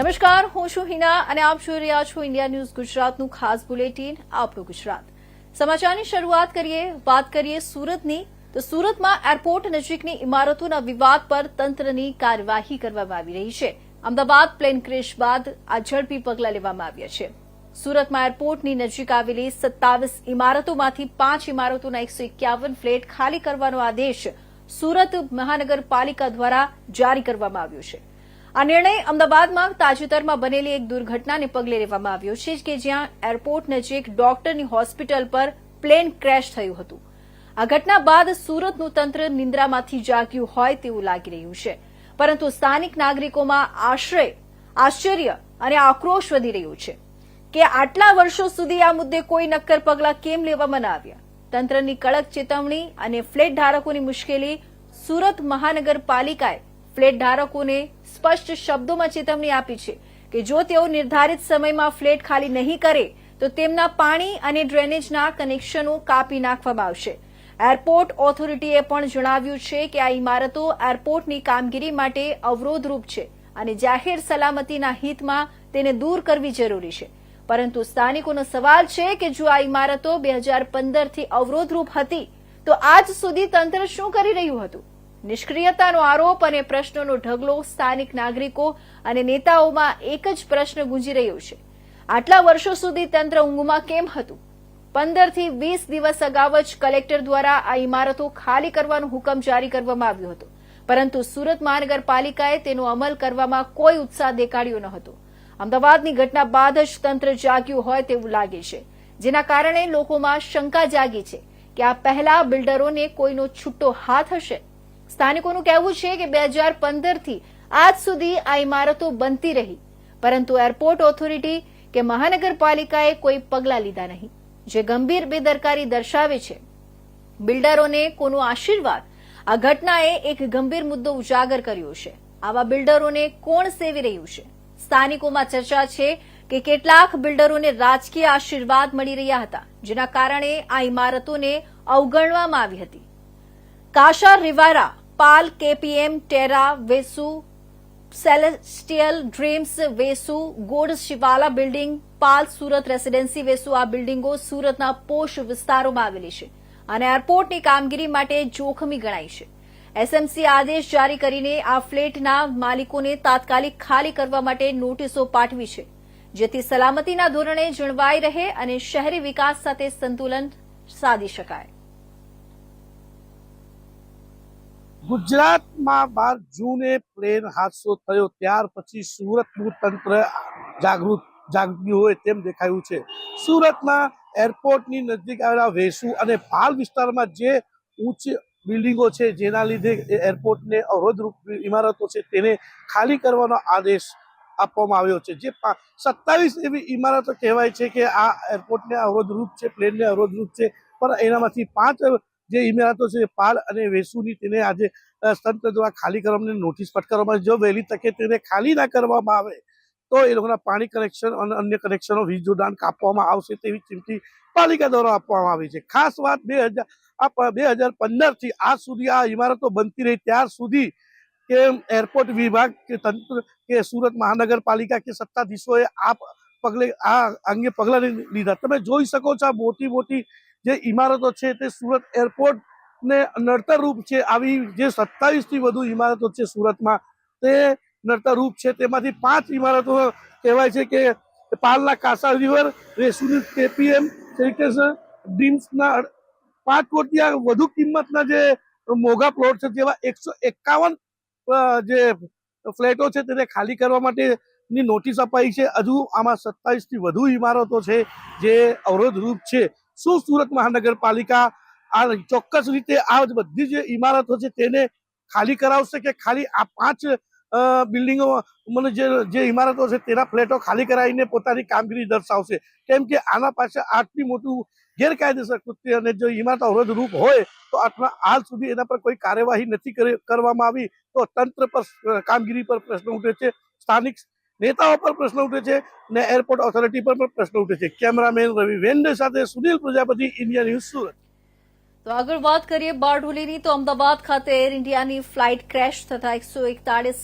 નમસ્કાર, હું છું હિના અને આપ જોઈ રહ્યા છો ઇન્ડિયા ન્યૂઝ ગુજરાતનું ખાસ બુલેટિન આપણું ગુજરાત. સમાચારની શરૂઆત કરીએ, વાત કરીએ સુરતની. તો સુરતમાં એરપોર્ટ નજીકની ઇમારતોના વિવાદ પર તંત્રની કાર્યવાહી કરવામાં આવી રહી છે. અમદાવાદ પ્લેન ક્રેશ બાદ આ ઝડપી પગલાં લેવામાં આવ્યા છે. સુરતમાં એરપોર્ટની નજીક આવેલી સત્તાવીસ ઇમારતોમાંથી પાંચ ઇમારતોના એકસો એકાવન ફ્લેટ ખાલી કરવાનો આદેશ સુરત મહાનગરપાલિકા દ્વારા જારી કરવામાં આવ્યો છે. આ નિર્ણય અમદાવાદમાં તાજેતરમાં બનેલી એક દુર્ઘટનાને પગલે લેવામાં આવ્યો છે કે જ્યાં એરપોર્ટ નજીક ડોક્ટરની હોસ્પિટલ પર પ્લેન ક્રેશ થયું હતું. આ ઘટના બાદ સુરતનું તંત્ર નિંદ્રામાંથી જાગ્યું હોય તેવું લાગી રહ્યું છે. પરંતુ સ્થાનિક નાગરિકોમાં આશ્રય આશ્ચર્ય અને આક્રોશ વધી રહ્યો છે કે આટલા વર્ષો સુધી આ મુદ્દે કોઈ નક્કર પગલાં કેમ લેવામાં ન આવ્યા? તંત્રની કડક ચેતવણી અને ફ્લેટ ધારકોની મુશ્કેલી સુરત મહાનગરપાલિકાએ ફ્લેટ ધારકોને સ્પષ્ટ શબ્દોમાં ચેતવણી આપી છે કે જો તેઓ નિર્ધારિત સમયમાં ફ્લેટ ખાલી નહીં કરે, તો તેમના પાણી અને ડ્રેનેજના કનેક્શનો કાપી નાખવામાં આવશે. એરપોર્ટ ઓથોરિટીએ પણ જણાવ્યું છે કે આ ઇમારતો એરપોર્ટની કામગીરી માટે અવરોધરૂપ છે અને જાહેર સલામતીના હિતમાં તેને દૂર કરવી જરૂરી છે. પરંતુ સ્થાનિકોનો સવાલ છે કે જો આ ઇમારતો બે હજાર પંદરથી અવરોધરૂપ હતી, તો આજ સુધી તંત્ર શું કરી રહ્યું હતું? નિષ્ક્રિયતાનો આરોપ અને પ્રશ્નોનો ઢગલો સ્થાનિક નાગરિકો અને નેતાઓમાં એક જ પ્રશ્ન ગુંજી રહ્યો છે. આટલા વર્ષો સુધી તંત્ર ઊંઘમાં કેમ હતું? પંદરથી વીસ દિવસ અગાઉ જ કલેક્ટર દ્વારા આ ઇમારતો ખાલી કરવાનો હુકમ જારી કરવામાં આવ્યો હતો. પરંતુ સુરત મહાનગરપાલિકાએ તેનો અમલ કરવામાં કોઈ ઉત્સાહ દેખાડ્યો ન હતો. અમદાવાદની ઘટના બાદ જ તંત્ર જાગ્યું હોય તેવું લાગે છે. જેના કારણે લોકોમાં શંકા જાગી છે કે આ પહેલા બિલ્ડરોને કોઈનો છૂટો હાથ હશે સ્થાનિકોનું કહેવું છે કે બે હજાર પંદરથી આજ સુધી આ ઇમારતો બનતી રહી. પરંતુ એરપોર્ટ ઓથોરિટી કે મહાનગરપાલિકાએ કોઈ પગલાં લીધા નહીં, જે ગંભીર બેદરકારી દર્શાવે છે. બિલ્ડરોને કોનો આશીર્વાદ? આ ઘટનાએ એક ગંભીર મુદ્દો ઉજાગર કર્યો છે. આવા બિલ્ડરોને કોણ સેવી રહ્યું છે? સ્થાનિકોમાં ચર્ચા છે કે કેટલાક બિલ્ડરોને રાજકીય આશીર્વાદ મળી રહ્યા હતા, જેના કારણે આ ઇમારતોને અવગણવામાં આવી હતી. કાશા રિવારા Pal KPM, terra, Vesu, celestial dreams, Vesu, god Shivala building, Pal Surat residency, Vesu, આ બિલ્ડિંગો સુરતના પોષ વિસ્તારોમાં આવેલી છે અને એરપોર્ટની કામગીરી માટે જોખમી ગણાય છે. એસએમસી આદેશ જારી કરીને આ ફ્લેટના માલિકોને તાત્કાલિક ખાલી કરવા માટે નોટિસો પાઠવી છે, જેથી સલામતીના ધોરણે જળવાઈ રહે અને શહેરી વિકાસ સાથે સંતુલન સાધી શકાય. ગુજરાતમાં બાર જૂને પ્લેન હાદસો થયો, ત્યાર પછી સુરતનું તંત્ર જાગૃત જાગ્યું હોય તેમ દેખાયું છે. સુરતમાં એરપોર્ટની નજીક આવેલા વેસુ અને પાલ વિસ્તારમાં જે ઉચ્ચ બિલ્ડિંગો છે, જેના લીધે એરપોર્ટને અવરોધરૂપ ઇમારતો છે, તેને ખાલી કરવાનો આદેશ આપવામાં આવ્યો છે. જે સત્તાવીસ એવી ઇમારતો કહેવાય છે કે આ એરપોર્ટને અવરોધરૂપ છે, પ્લેનને અવરોધરૂપ છે, પણ એનામાંથી પાંચ જે ઇમારતો છે પાલ અને વેસુની તેને આજે સંત દ્વારા ખાલી કરવાની નોટિસ ફટકારવામાં. જો વહેલી તકે તેને ખાલી ના કરવામાં આવે, તો એ લોકોના પાણી કનેક્શન અને અન્ય કનેક્શનો વીજ જોડાણ કાપવામાં આવશે તેવી ચીમકી પાલિકા દ્વારા આપવામાં આવી છે. ખાસ વાત બે હજાર બે હજાર પંદરથી આજ સુધી આ ઇમારતો બનતી રહી. ત્યાર સુધી કે એરપોર્ટ વિભાગ કે તંત્ર કે સુરત મહાનગરપાલિકા કે સત્તાધીશોએ આ પગલે, આ અંગે પગલાં લીધા. તમે જોઈ શકો છો મોટી મોટી જે ઇમારતો છે તે સુરત એરપોર્ટ ને નડતરરૂપ છે, આવી જે સત્તાવીસથી વધુ ઇમારતો છે સુરતમાં, તે નડતરરૂપ છે. તેમાંથી પાંચ ઇમારતો કહેવાય છે કે પાલના કાસા રિવર રેસુની કેપીએમ ડ્રીમ્સના પાંચ કોટી વધુ કિંમતના જે મોઘા પ્લોટ છે, જેવા એકસો એકાવન જે ફ્લેટો છે તેને ખાલી કરવા માટેની નોટિસ અપાઈ છે. હજુ આમાં સત્તાવીસથી વધુ ઇમારતો છે જે અવરોધરૂપ છે. શું સુરત મહાનગરપાલિકા આ ચોક્કસ રીતે આ બધી જે ઇમારતો છે તેને ખાલી કરાવશે કે ખાલી આ પાંચ બિલ્ડિંગો, મને જે જે ઇમારતો છે તેના ફ્લેટો ખાલી કરાવીને પોતાની કામગીરી દર્શાવશે? કેમ કે આના પાછળ આટલી મોટું ગેરકાયદેસર કૃત્ય અને જો ઇમારત અવરોધરૂપ હોય, તો આટલા હાલ સુધી એના પર કોઈ કાર્યવાહી નથી કરી- કરવામાં આવી, તો તંત્ર પર કામગીરી પર પ્રશ્ન ઉઠે છે. સ્થાનિક નેતાઓ પર પ્રશ્ન ઉઠે છે ને એરપોર્ટ ઓથોરિટી પર પણ પ્રશ્ન ઉઠે છે. કેમેરામેન રવિ વેન્ડે સાથે સુનિલ પ્રજાપતિ, ઇન્ડિયા ન્યૂઝ સુરત. તો આગળ વાત કરીએ બારડોલીની. તો અમદાવાદ ખાતે એર ઇન્ડિયાની ફ્લાઇટ ક્રેશ થતા એકસો એકતાળીસ